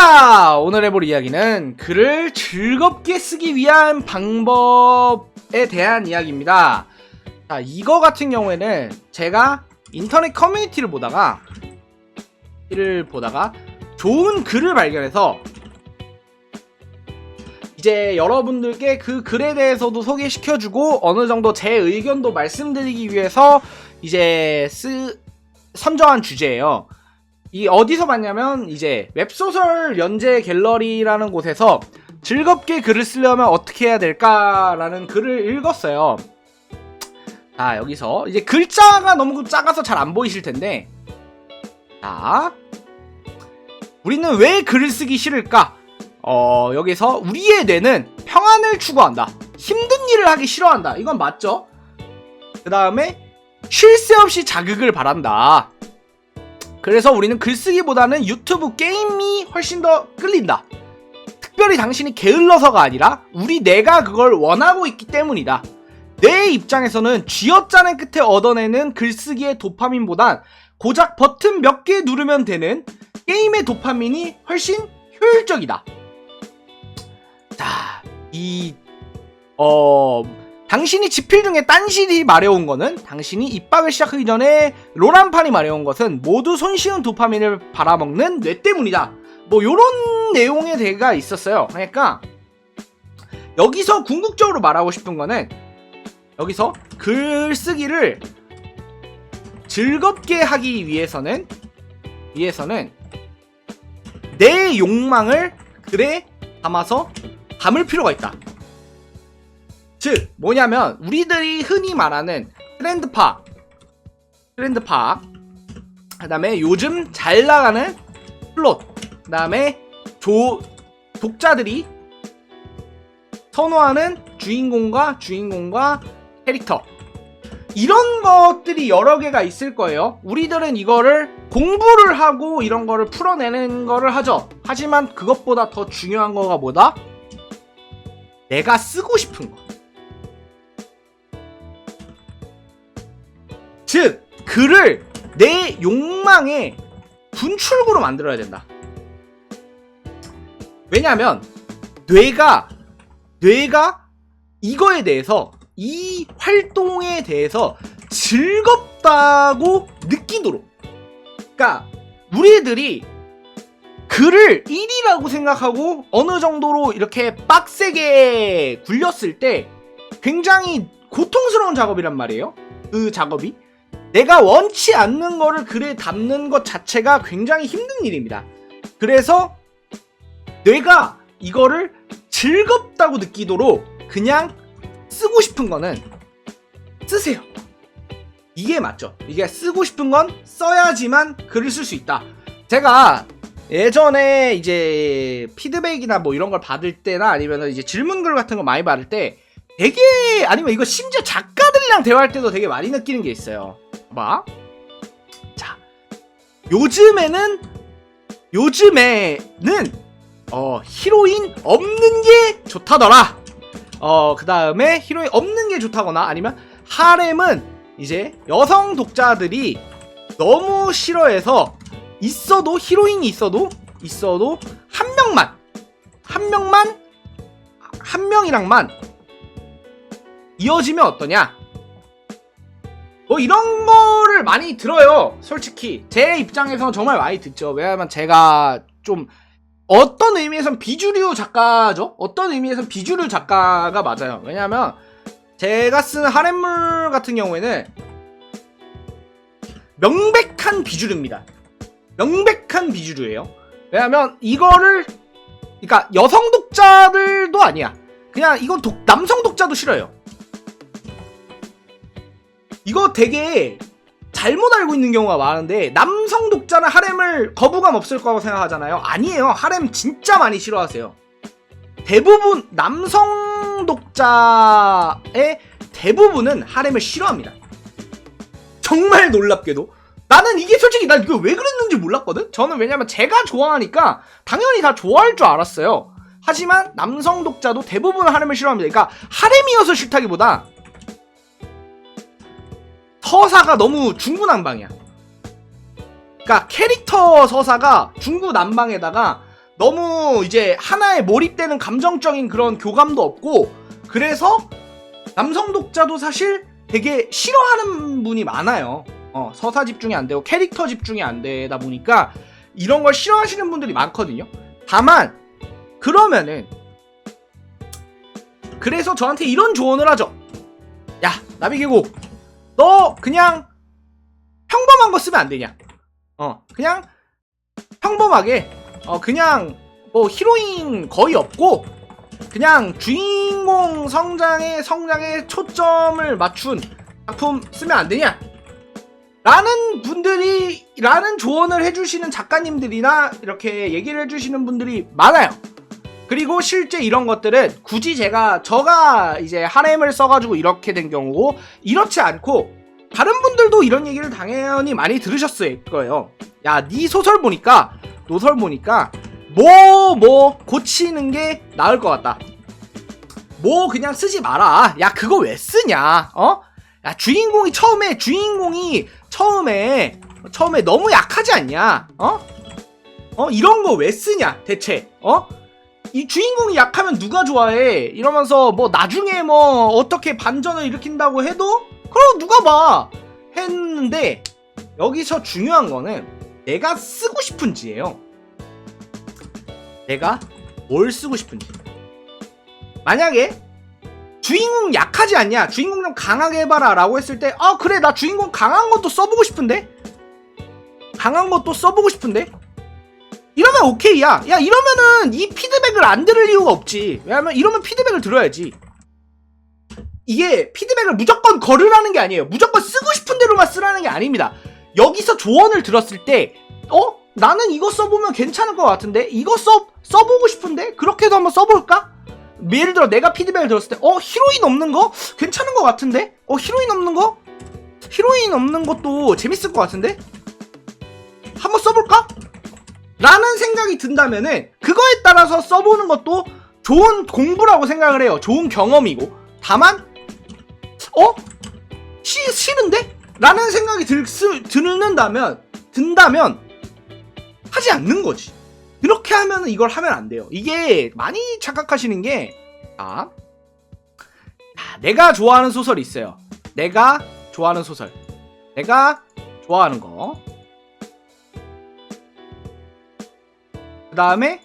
자, 오늘 해볼 이야기는 글을 즐겁게 쓰기 위한 방법에 대한 이야기입니다. 자, 이거 같은 경우에는 제가 인터넷 커뮤니티를 보다가 를 보다가 좋은 글을 발견해서 이제 여러분들께 그 글에 대해서도 소개시켜주고 어느 정도 제 의견도 말씀드리기 위해서 이제 쓰 선정한 주제예요. 이 어디서 봤냐면 이제 웹소설 연재 갤러리라는 곳에서 즐겁게 글을 쓰려면 어떻게 해야 될까라는 글을 읽었어요. 자 여기서 이제 글자가 너무 작아서 잘 안 보이실 텐데 자 우리는 왜 글을 쓰기 싫을까? 어 여기서 우리의 뇌는 평안을 추구한다. 힘든 일을 하기 싫어한다. 이건 맞죠? 그 다음에 쉴 새 없이 자극을 바란다. 그래서 우리는 글쓰기보다는 유튜브 게임이 훨씬 더 끌린다. 특별히 당신이 게을러서가 아니라 우리 뇌가 그걸 원하고 있기 때문이다. 내 입장에서는 쥐어짜는 끝에 얻어내는 글쓰기의 도파민보단 고작 버튼 몇 개 누르면 되는 게임의 도파민이 훨씬 효율적이다. 자, 이, 어, 당신이 지필 중에 딴실이 말해온 거는 당신이 입학을 시작하기 전에 로란판이 말해온 것은 모두 손쉬운 도파민을 받아먹는 뇌 때문이다. 뭐 요런 내용의 대가 있었어요. 그러니까 여기서 궁극적으로 말하고 싶은 거는 여기서 글쓰기를 즐겁게 하기 위해서는 위해서는 내 욕망을 글에 담아서 담을 필요가 있다. 즉 뭐냐면 우리들이 흔히 말하는 트렌드 파 트렌드 파 그 다음에 요즘 잘 나가는 플롯 그 다음에 조 독자들이 선호하는 주인공과 주인공과 캐릭터 이런 것들이 여러 개가 있을 거예요. 우리들은 이거를 공부를 하고 이런 거를 풀어내는 거를 하죠. 하지만 그것보다 더 중요한 거가 뭐다? 내가 쓰고 싶은 거. 즉, 글을 내 욕망의 분출구로 만들어야 된다. 왜냐하면 뇌가 뇌가 이거에 대해서 이 활동에 대해서 즐겁다고 느끼도록 그러니까 우리들이 글을 일이라고 생각하고 어느 정도로 이렇게 빡세게 굴렸을 때 굉장히 고통스러운 작업이란 말이에요. 그 작업이 내가 원치 않는 거를 글에 담는 것 자체가 굉장히 힘든 일입니다. 그래서 뇌가 이거를 즐겁다고 느끼도록 그냥 쓰고 싶은 거는 쓰세요. 이게 맞죠. 이게 쓰고 싶은 건 써야지만 글을 쓸 수 있다. 제가 예전에 이제 피드백이나 뭐 이런 걸 받을 때나 아니면 이제 질문글 같은 거 많이 받을 때 되게 아니면 이거 심지어 작가들이랑 대화할 때도 되게 많이 느끼는 게 있어요. 봐. 자. 요즘에는 요즘에는 어, 히로인 없는 게 좋다더라. 어, 그 다음에 히로인 없는 게 좋다거나 아니면 하렘은 이제 여성 독자들이 너무 싫어해서 있어도 히로인이 있어도 있어도 한 명만 한 명만 한 명이랑만 이어지면 어떠냐? 뭐 이런 거를 많이 들어요. 솔직히 제 입장에서 정말 많이 듣죠. 왜냐하면 제가 좀 어떤 의미에선 비주류 작가죠. 어떤 의미에선 비주류 작가가 맞아요. 왜냐하면 제가 쓰는 하렘물 같은 경우에는 명백한 비주류입니다. 명백한 비주류예요. 왜냐하면 이거를 그러니까 여성 독자들도 아니야. 그냥 이건 독, 남성 독자도 싫어요. 이거 되게 잘못 알고 있는 경우가 많은데 남성 독자는 하렘을 거부감 없을 거라고 생각하잖아요. 아니에요. 하렘 진짜 많이 싫어하세요. 대부분 남성 독자의 대부분은 하렘을 싫어합니다. 정말 놀랍게도 나는 이게 솔직히 난 이거 왜 그랬는지 몰랐거든. 저는 왜냐면 제가 좋아하니까 당연히 다 좋아할 줄 알았어요. 하지만 남성 독자도 대부분 하렘을 싫어합니다. 그러니까 하렘이어서 싫다기보다 서사가 너무 중구난방이야. 그러니까 캐릭터 서사가 중구난방에다가 너무 이제 하나에 몰입되는 감정적인 그런 교감도 없고 그래서 남성 독자도 사실 되게 싫어하는 분이 많아요. 어, 서사 집중이 안 되고 캐릭터 집중이 안 되다 보니까 이런 걸 싫어하시는 분들이 많거든요. 다만 그러면은 그래서 저한테 이런 조언을 하죠. 야 나비계곡 너 그냥 평범한 거 쓰면 안 되냐? 어 그냥 평범하게 어 그냥 뭐 히로인 거의 없고 그냥 주인공 성장에 성장에 초점을 맞춘 작품 쓰면 안 되냐? 라는 분들이 라는 조언을 해주시는 작가님들이나 이렇게 얘기를 해주시는 분들이 많아요. 그리고 실제 이런 것들은 굳이 제가 저가 이제 하렘을 써가지고 이렇게 된 경우고 이렇지 않고 다른 분들도 이런 얘기를 당연히 많이 들으셨을 거예요. 야, 네 소설 보니까 노설 보니까 뭐뭐 고치는 게 나을 것 같다. 뭐 그냥 쓰지 마라. 야, 그거 왜 쓰냐? 어? 야, 주인공이 처음에 주인공이 처음에 처음에 너무 약하지 않냐? 어? 어 이런 거 왜 쓰냐? 대체 어? 이 주인공이 약하면 누가 좋아해? 이러면서 뭐 나중에 뭐 어떻게 반전을 일으킨다고 해도 그럼 누가 봐? 했는데 여기서 중요한 거는 내가 쓰고 싶은지예요. 내가 뭘 쓰고 싶은지. 만약에 주인공 약하지 않냐? 주인공 좀 강하게 해봐라 라고 했을 때, 아, 그래, 나 주인공 강한 것도 써보고 싶은데? 강한 것도 써보고 싶은데? 이러면 오케이야. 야, 이러면은 이 피드백을 안 들을 이유가 없지. 왜냐면 이러면 피드백을 들어야지. 이게 피드백을 무조건 걸으라는 게 아니에요. 무조건 쓰고 싶은 대로만 쓰라는 게 아닙니다. 여기서 조언을 들었을 때, 어? 나는 이거 써보면 괜찮을 것 같은데? 이거 써, 써보고 싶은데? 그렇게도 한번 써볼까? 예를 들어 내가 피드백을 들었을 때, 어, 히로인 없는 거? 괜찮은 것 같은데? 어, 히로인 없는 거? 히로인 없는 것도 재밌을 것 같은데? 한번 써볼까? 라는 생각이 든다면은, 그거에 따라서 써보는 것도 좋은 공부라고 생각을 해요. 좋은 경험이고. 다만, 어? 시, 싫은데? 라는 생각이 들, 스, 드는다면, 든다면, 하지 않는 거지. 이렇게 하면 이걸 하면 안 돼요. 이게 많이 착각하시는 게, 자, 자, 내가 좋아하는 소설이 있어요. 내가 좋아하는 소설. 내가 좋아하는 거. 다음에,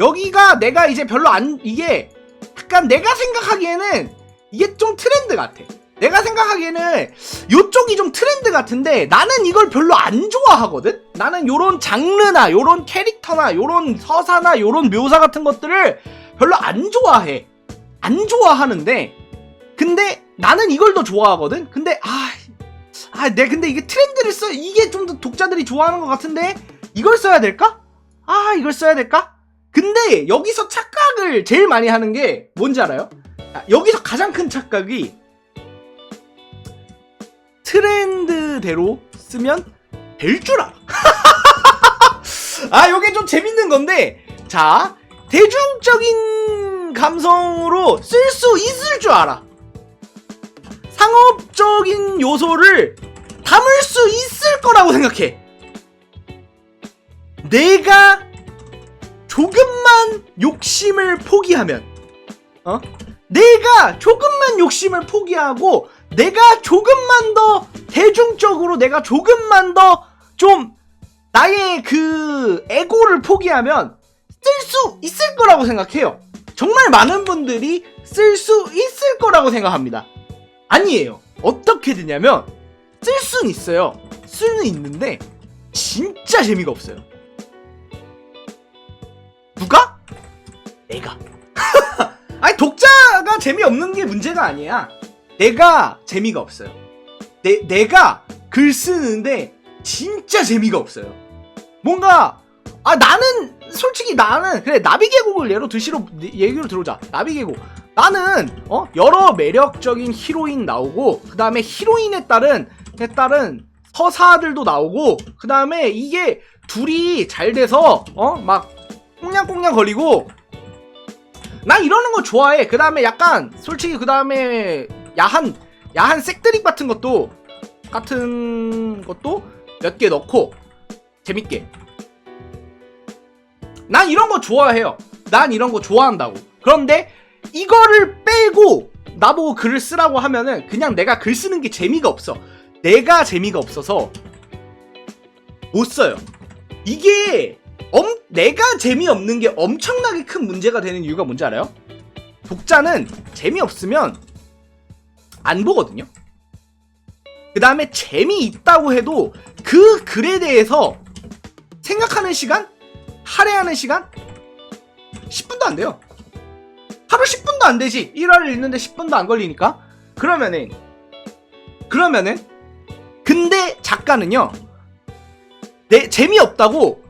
여기가 내가 이제 별로 안, 이게, 약간 내가 생각하기에는, 이게 좀 트렌드 같아. 내가 생각하기에는 요쪽이 좀 트렌드 같은데 나는 이걸 별로 안 좋아하거든? 나는 요런 장르나 요런 캐릭터나 요런 서사나 요런 묘사 같은 것들을 별로 안 좋아해. 안 좋아하는데 근데 나는 이걸 더 좋아하거든? 근데 아, 아, 내 근데 이게 트렌드를 써 이게 좀 더 독자들이 좋아하는 것 같은데 이걸 써야 될까? 아, 이걸 써야 될까? 근데 여기서 착각을 제일 많이 하는 게 뭔지 알아요? 아, 여기서 가장 큰 착각이 트렌드대로 쓰면 될 줄 알아. 아, 요게 좀 재밌는 건데, 자, 대중적인 감성으로 쓸 수 있을 줄 알아. 상업적인 요소를 담을 수 있을 거라고 생각해. 내가 조금만 욕심을 포기하면, 어? 내가 조금만 욕심을 포기하고 내가 조금만 더 대중적으로 내가 조금만 더 좀 나의 그 에고를 포기하면 쓸 수 있을 거라고 생각해요. 정말 많은 분들이 쓸 수 있을 거라고 생각합니다. 아니에요. 어떻게 되냐면 쓸 수는 있어요. 수는 있는데 진짜 재미가 없어요. 내가. 아니 독자가 재미없는 게 문제가 아니야. 내가 재미가 없어요. 내, 내가 글 쓰는데 진짜 재미가 없어요. 뭔가 아 나는 솔직히 나는 그래 나비계곡을 예로 드시러 얘기로 들어오자. 나비계곡 나는 어 여러 매력적인 히로인 나오고 그 다음에 히로인에 따른 에 따른 서사들도 나오고 그 다음에 이게 둘이 잘 돼서 어 막 꽁냥꽁냥 거리고 난 이러는 거 좋아해. 그 다음에 약간 솔직히 그 다음에 야한 야한 색드립 같은 것도 같은 것도 몇 개 넣고 재밌게 난 이런 거 좋아해요. 난 이런 거 좋아한다고. 그런데 이거를 빼고 나보고 글을 쓰라고 하면은 그냥 내가 글 쓰는 게 재미가 없어. 내가 재미가 없어서 못 써요. 이게 엄, 내가 재미없는 게 엄청나게 큰 문제가 되는 이유가 뭔지 알아요? 독자는 재미없으면 안 보거든요. 그 다음에 재미있다고 해도 그 글에 대해서 생각하는 시간? 할애하는 시간? 10분도 안 돼요. 하루 10분도 안 되지. 1화를 읽는데 10분도 안 걸리니까. 그러면은, 그러면은, 근데 작가는요, 내, 재미없다고,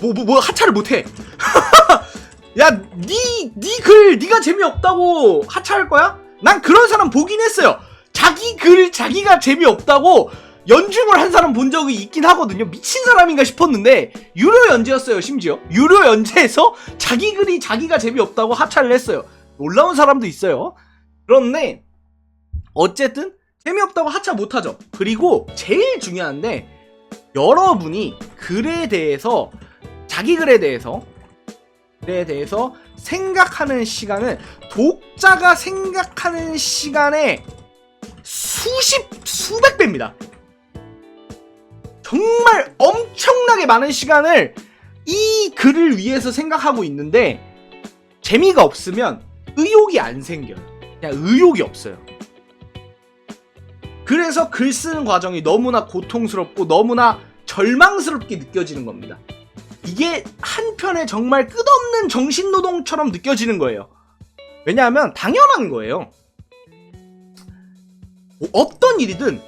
뭐, 뭐, 뭐, 하차를 못해. 야, 니, 니 글, 니가 재미없다고 하차할 거야? 난 그런 사람 보긴 했어요. 자기 글, 자기가 재미없다고 연중을 한 사람 본 적이 있긴 하거든요. 미친 사람인가 싶었는데, 유료 연재였어요, 심지어. 유료 연재에서 자기 글이 자기가 재미없다고 하차를 했어요. 놀라운 사람도 있어요. 그런데, 어쨌든, 재미없다고 하차 못하죠. 그리고, 제일 중요한데, 여러분이 글에 대해서, 자기 글에 대해서, 글에 대해서 생각하는 시간은 독자가 생각하는 시간의 수십, 수백 배입니다. 정말 엄청나게 많은 시간을 이 글을 위해서 생각하고 있는데 재미가 없으면 의욕이 안 생겨요. 그냥 의욕이 없어요. 그래서 글 쓰는 과정이 너무나 고통스럽고 너무나 절망스럽게 느껴지는 겁니다. 이게 한편에 정말 끝없는 정신노동처럼 느껴지는 거예요. 왜냐하면 당연한 거예요. 뭐 어떤 일이든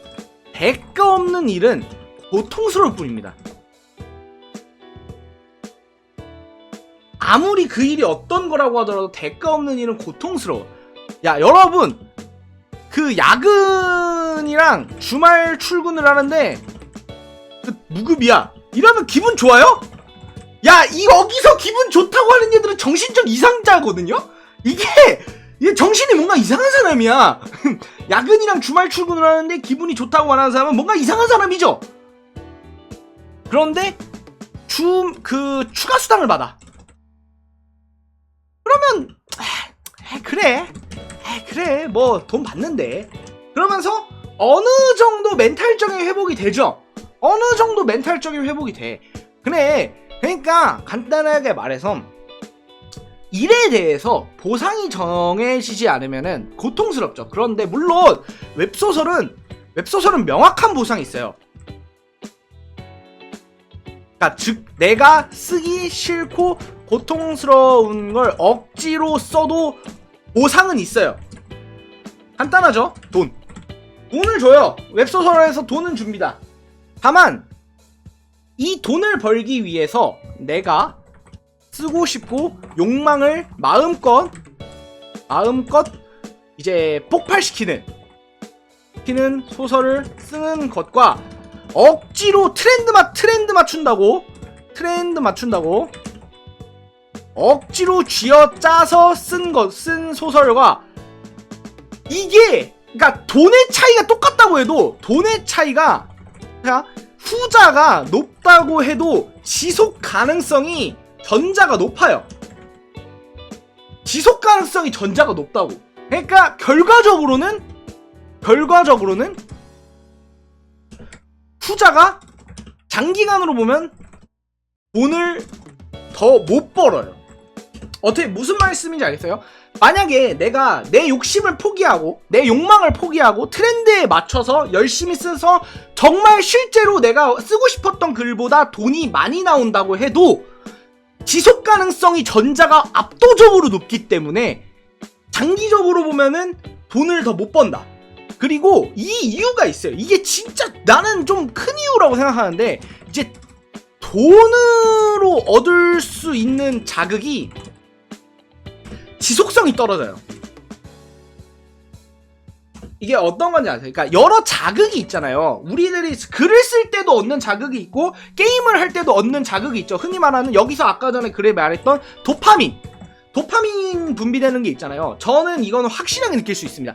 대가 없는 일은 고통스러울 뿐입니다. 아무리 그 일이 어떤 거라고 하더라도 대가 없는 일은 고통스러워. 야, 여러분! 그 야근이랑 주말 출근을 하는데 그 무급이야. 이러면 기분 좋아요? 야, 이 여기서 기분 좋다고 하는 애들은 정신적 이상자거든요? 이게, 이게 정신이 뭔가 이상한 사람이야. 야근이랑 주말 출근을 하는데 기분이 좋다고 하는 사람은 뭔가 이상한 사람이죠? 그런데, 주, 그, 추가 수당을 받아. 그러면, 아, 그래. 아, 그래. 뭐, 돈 받는데. 그러면서, 어느 정도 멘탈적인 회복이 되죠? 어느 정도 멘탈적인 회복이 돼. 그래. 그러니까 간단하게 말해서 일에 대해서 보상이 정해지지 않으면은 고통스럽죠. 그런데 물론 웹소설은 웹소설은 명확한 보상이 있어요. 그러니까 즉 내가 쓰기 싫고 고통스러운 걸 억지로 써도 보상은 있어요. 간단하죠? 돈. 돈을 줘요. 웹소설에서 돈은 줍니다. 다만 이 돈을 벌기 위해서 내가 쓰고 싶고 욕망을 마음껏 마음껏 이제 폭발시키는 시키는 소설을 쓰는 것과 억지로 트렌드 맞 트렌드 맞춘다고 트렌드 맞춘다고 억지로 쥐어 짜서 쓴 것 쓴 소설과 이게 그러니까 돈의 차이가 똑같다고 해도 돈의 차이가 자 후자가 높다고 해도 지속 가능성이 전자가 높아요. 지속 가능성이 전자가 높다고. 그러니까 결과적으로는 결과적으로는 후자가 장기간으로 보면 돈을 더 못 벌어요. 어떻게 무슨 말씀인지 알겠어요? 만약에 내가 내 욕심을 포기하고 내 욕망을 포기하고 트렌드에 맞춰서 열심히 써서 정말 실제로 내가 쓰고 싶었던 글보다 돈이 많이 나온다고 해도 지속 가능성이 전자가 압도적으로 높기 때문에 장기적으로 보면은 돈을 더 못 번다. 그리고 이 이유가 있어요. 이게 진짜 나는 좀 큰 이유라고 생각하는데 이제 돈으로 얻을 수 있는 자극이 지속성이 떨어져요. 이게 어떤 건지 아세요? 그러니까 여러 자극이 있잖아요. 우리들이 글을 쓸 때도 얻는 자극이 있고 게임을 할 때도 얻는 자극이 있죠. 흔히 말하는 여기서 아까 전에 글에 말했던 도파민. 도파민 분비되는 게 있잖아요. 저는 이거는 확실하게 느낄 수 있습니다.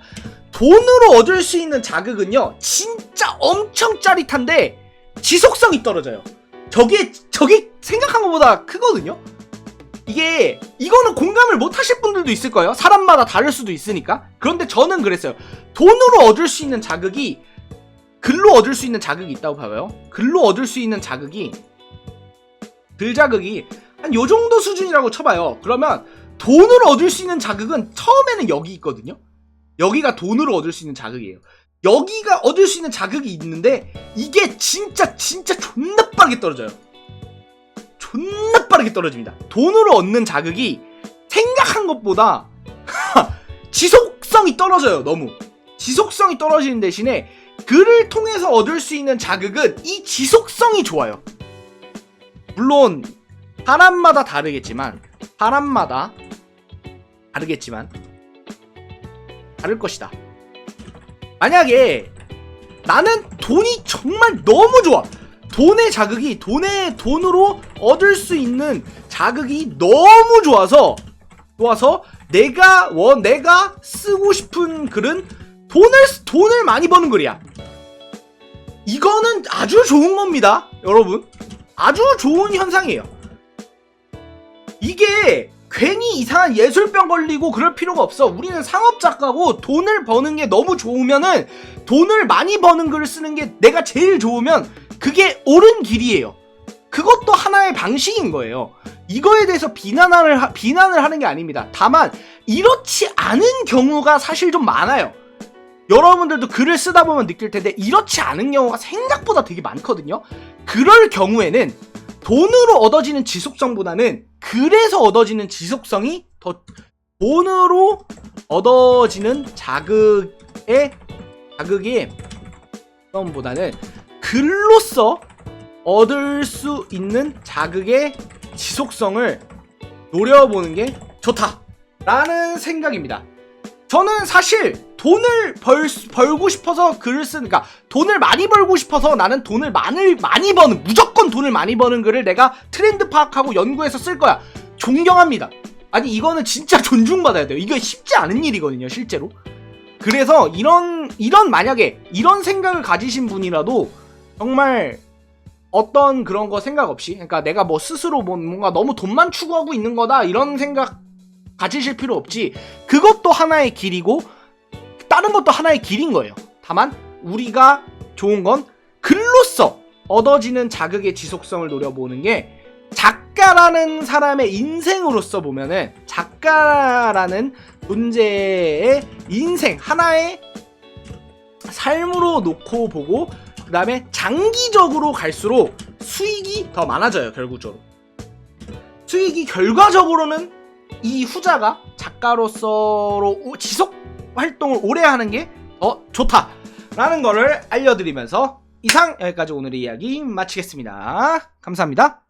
돈으로 얻을 수 있는 자극은요. 진짜 엄청 짜릿한데 지속성이 떨어져요. 저게 저게 생각한 것보다 크거든요. 이게 이거는 공감을 못 하실 분들도 있을 거예요. 사람마다 다를 수도 있으니까. 그런데 저는 그랬어요. 돈으로 얻을 수 있는 자극이 글로 얻을 수 있는 자극이 있다고 봐요. 글로 얻을 수 있는 자극이 글 자극이 한 요 정도 수준이라고 쳐봐요. 그러면 돈으로 얻을 수 있는 자극은 처음에는 여기 있거든요. 여기가 돈으로 얻을 수 있는 자극이에요. 여기가 얻을 수 있는 자극이 있는데 이게 진짜 진짜 존나 빠르게 떨어져요. 존나 빠르게 떨어집니다. 돈으로 얻는 자극이 생각한 것보다 지속성이 떨어져요. 너무 지속성이 떨어지는 대신에 글을 통해서 얻을 수 있는 자극은 이 지속성이 좋아요. 물론 사람마다 다르겠지만 사람마다 다르겠지만 다를 것이다. 만약에 나는 돈이 정말 너무 좋아. 돈의 자극이 돈의 돈으로 얻을 수 있는 자극이 너무 좋아서 좋아서 내가 원 내가 쓰고 싶은 글은 돈을 돈을 많이 버는 글이야. 이거는 아주 좋은 겁니다, 여러분. 아주 좋은 현상이에요. 이게 괜히 이상한 예술병 걸리고 그럴 필요가 없어. 우리는 상업 작가고 돈을 버는 게 너무 좋으면은 돈을 많이 버는 글을 쓰는 게 내가 제일 좋으면 그게 옳은 길이에요. 그것도 하나의 방식인 거예요. 이거에 대해서 비난을 하, 비난을 하는 게 아닙니다. 다만 이렇지 않은 경우가 사실 좀 많아요. 여러분들도 글을 쓰다 보면 느낄 텐데 이렇지 않은 경우가 생각보다 되게 많거든요. 그럴 경우에는 돈으로 얻어지는 지속성보다는 글에서 얻어지는 지속성이 더 돈으로 얻어지는 자극의 자극의 보다는 글로써 얻을 수 있는 자극의 지속성을 노려보는 게 좋다 라는 생각입니다. 저는 사실 돈을 벌, 벌고 싶어서 글을 쓰는, 그러니까 돈을 많이 벌고 싶어서 나는 돈을 많이, 많이 버는, 무조건 돈을 많이 버는 글을 내가 트렌드 파악하고 연구해서 쓸 거야. 존경합니다. 아니, 이거는 진짜 존중받아야 돼요. 이게 쉽지 않은 일이거든요, 실제로. 그래서 이런, 이런 만약에 이런 생각을 가지신 분이라도 정말 어떤 그런 거 생각 없이, 그러니까 내가 뭐 스스로 뭐 뭔가 너무 돈만 추구하고 있는 거다, 이런 생각 가지실 필요 없지. 그것도 하나의 길이고 다른 것도 하나의 길인 거예요. 다만 우리가 좋은 건 글로써 얻어지는 자극의 지속성을 노려보는 게 작가라는 사람의 인생으로서 보면은 작가라는 존재의 인생 하나의 삶으로 놓고 보고 그 다음에 장기적으로 갈수록 수익이 더 많아져요 결국적으로 수익이 결과적으로는 이 후자가 작가로서로 오- 지속 활동을 오래 하는 게 더 좋다 라는 거를 알려드리면서 이상 여기까지 오늘의 이야기 마치겠습니다. 감사합니다.